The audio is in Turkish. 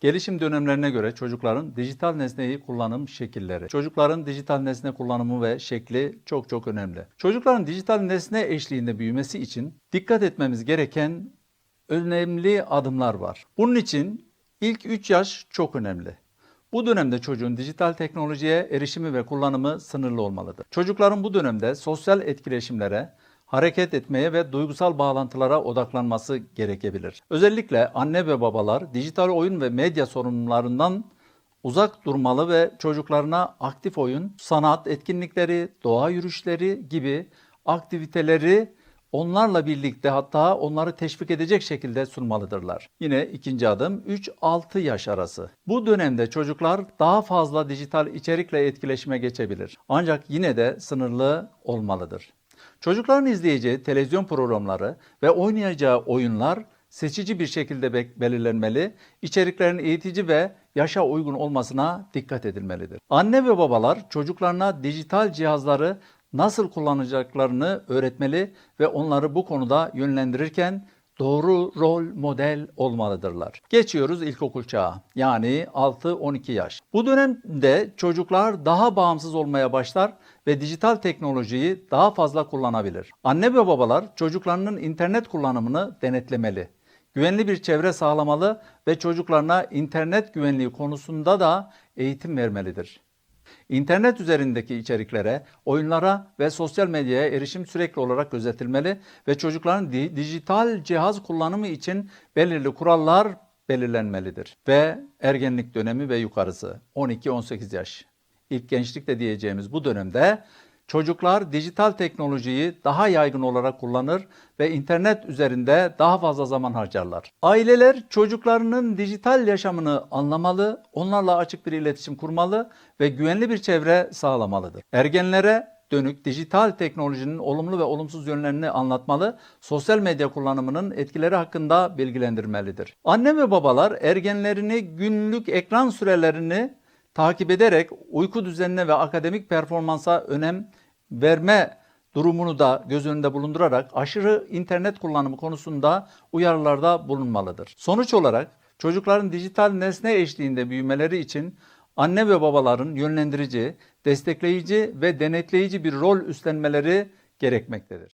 Gelişim dönemlerine göre çocukların dijital nesneyi kullanım şekilleri. Çocukların dijital nesne kullanımı ve şekli çok çok önemli. Çocukların dijital nesne eşliğinde büyümesi için dikkat etmemiz gereken önemli adımlar var. Bunun için ilk 3 yaş çok önemli. Bu dönemde çocuğun dijital teknolojiye erişimi ve kullanımı sınırlı olmalıdır. Çocukların bu dönemde sosyal etkileşimlere, hareket etmeye ve duygusal bağlantılara odaklanması gerekebilir. Özellikle anne ve babalar dijital oyun ve medya sorunlarından uzak durmalı ve çocuklarına aktif oyun, sanat etkinlikleri, doğa yürüyüşleri gibi aktiviteleri onlarla birlikte hatta onları teşvik edecek şekilde sunmalıdırlar. Yine ikinci adım 3-6 yaş arası. Bu dönemde çocuklar daha fazla dijital içerikle etkileşime geçebilir. Ancak yine de sınırlı olmalıdır. Çocukların izleyeceği televizyon programları ve oynayacağı oyunlar seçici bir şekilde be- belirlenmeli, içeriklerin eğitici ve yaşa uygun olmasına dikkat edilmelidir. Anne ve babalar çocuklarına dijital cihazları nasıl kullanacaklarını öğretmeli ve onları bu konuda yönlendirirken doğru rol model olmalıdırlar. Geçiyoruz ilkokul çağı yani 6-12 yaş. Bu dönemde çocuklar daha bağımsız olmaya başlar ve dijital teknolojiyi daha fazla kullanabilir. Anne ve babalar çocuklarının internet kullanımını denetlemeli. Güvenli bir çevre sağlamalı ve çocuklarına internet güvenliği konusunda da eğitim vermelidir. İnternet üzerindeki içeriklere, oyunlara ve sosyal medyaya erişim sürekli olarak gözetilmeli ve çocukların di- dijital cihaz kullanımı için belirli kurallar belirlenmelidir. Ve ergenlik dönemi ve yukarısı 12-18 yaş. İlk gençlik de diyeceğimiz bu dönemde çocuklar dijital teknolojiyi daha yaygın olarak kullanır ve internet üzerinde daha fazla zaman harcarlar. Aileler çocuklarının dijital yaşamını anlamalı, onlarla açık bir iletişim kurmalı ve güvenli bir çevre sağlamalıdır. Ergenlere dönük dijital teknolojinin olumlu ve olumsuz yönlerini anlatmalı, sosyal medya kullanımının etkileri hakkında bilgilendirmelidir. Anne ve babalar ergenlerini günlük ekran sürelerini takip ederek uyku düzenine ve akademik performansa önem verme durumunu da göz önünde bulundurarak aşırı internet kullanımı konusunda uyarılarda bulunmalıdır. Sonuç olarak çocukların dijital nesne eşliğinde büyümeleri için anne ve babaların yönlendirici, destekleyici ve denetleyici bir rol üstlenmeleri gerekmektedir.